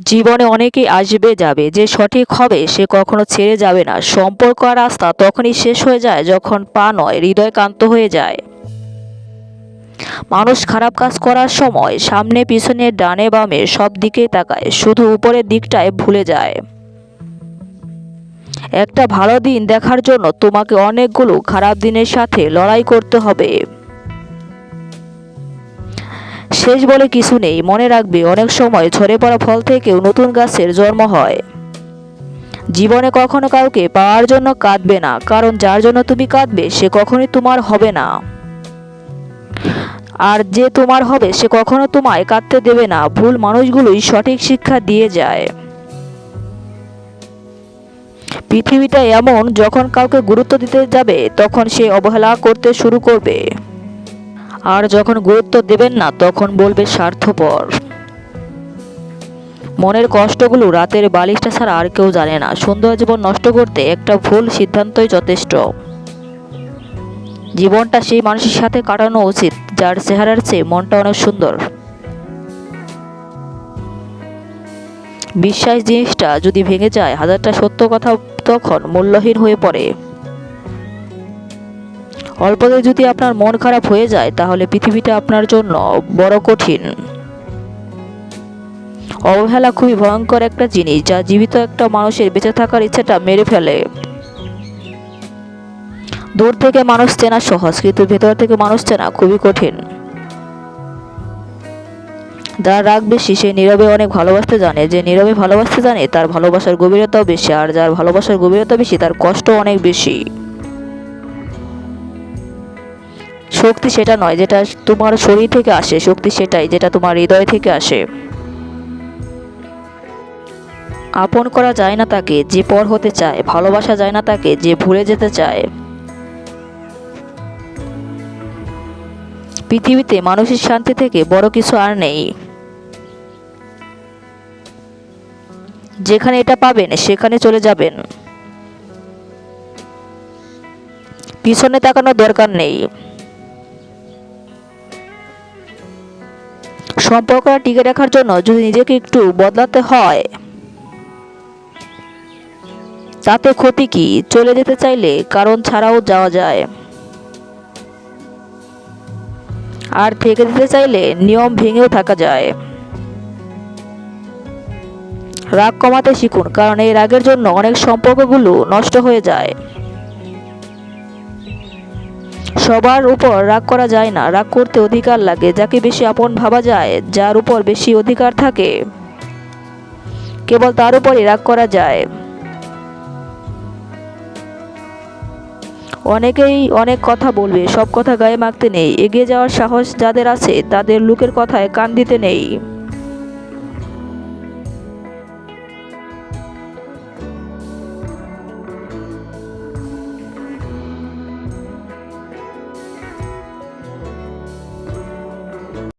জীবনে অনেকেই আসবে, যাবে। যে সঠিক হবে, সে কখনো ছেড়ে যাবে না। সম্পর্ক আর রাস্তা তখনই শেষ হয়ে যায় যখন পা নয়, হৃদয় কান্ত হয়ে যায়। মানুষ খারাপ কাজ করার সময় সামনে, পিছনে, ডানে, বামে সব দিকেই তাকায়। শুধু উপরের দিকটায় ভুলে যায়। একটা ভালো দিন দেখার জন্য তোমাকে অনেকগুলো খারাপ দিনের সাথে লড়াই করতে হবে। শেষ বলে কিছু নেই, মনে রাখবে, অনেক সময় ঝরে পড়া ফল থেকেও নতুন গাছের জন্ম হয়। জীবনে কখনো কাউকে পাওয়ার জন্য কাঁদবে না, কারণ যার জন্য তুমি কাঁদবে, সে কখনোই তোমার হবে না। আর যে তোমার হবে, সে কখনো তোমায় কাঁদতে দেবে না, ভুল মানুষগুলোই সঠিক শিক্ষা দিয়ে যায়। পৃথিবীটা এমন, যখন কাউকে গুরুত্ব দিতে যাবে, তখন সে অবহেলা করতে শুরু করবে। আর যখন গুরুত্ব দেবেন না, তখন বলবে স্বার্থপর। মনের কষ্টগুলো রাতের বালিশটা ছাড়া আর কেউ জানে না। সুন্দর জীবন নষ্ট করতে একটা ভুল সিদ্ধান্তই যথেষ্ট। জীবনটা সেই মানুষের সাথে কাটানো উচিত, যার চেহারার চেয়ে মনটা অনেক সুন্দর। বিশ্বাস জিনিসটা যদি ভেঙে যায়, হাজারটা সত্য কথা তখন মূল্যহীন হয়ে পড়ে। অল্পতে যদি আপনার মন খারাপ হয়ে যায়, তাহলে পৃথিবীটা আপনার জন্য বড় কঠিন। অবহেলা খুবই ভয়ঙ্কর একটা জিনিস, যা জীবিত একটা মানুষের বেঁচে থাকার ইচ্ছাটা মেরে ফেলে। দূর থেকে মানুষ চেনা সহজ, কিন্তু ভেতর থেকে মানুষ চেনা খুবই কঠিন। যার রাগ বেশি, সে নীরবে অনেক ভালোবাসতে জানে। যে নীরবে ভালোবাসতে জানে, তার ভালোবাসার গভীরতাও বেশি, আর যার ভালোবাসার গভীরতা বেশি, তার কষ্ট অনেক বেশি। শক্তি সেটা নয়, যেটা তোমার শরীর থেকে আসে, শক্তি সেটাই, যেটা তোমার হৃদয় থেকে আসে। আপন করা যায় না তাকে, যে পর হতে চায়, ভালোবাসা যায় না তাকে, যে ভুলে যেতে চায়। পৃথিবীতে মানুষের শান্তি থেকে বড় কিছু আর নেই। যেখানে এটা পাবেন, সেখানে চলে যাবেন। পিছনে তাকানোর দরকার নেই। সম্পর্কটা টিকে রাখার জন্য যদি নিজেকে একটু বদলাতে হয়, তাতে ক্ষতি কি? চলে যেতে চাইলে কারণ ছাড়াও যাওয়া যায়। আর থেকে দিতে চাইলে নিয়ম ভেঙেও থাকা যায়। রাগ কমাতে শিখুন, কারণ এই রাগের জন্য অনেক সম্পর্কগুলো নষ্ট হয়ে যায়। সবার উপর রাগ করা যায় না। রাগ করতে অধিকার লাগে। যাকে বেশি আপন ভাবা যায়, যার উপর বেশি অধিকার থাকে, কেবল তার উপরই রাগ করা যায়। অনেকেই অনেক কথা বলবে, সব কথা গায়ে মাখতে নেই। এগিয়ে যাওয়ার সাহস যাদের আছে, তাদের লোকের কথায় কান দিতে নেই।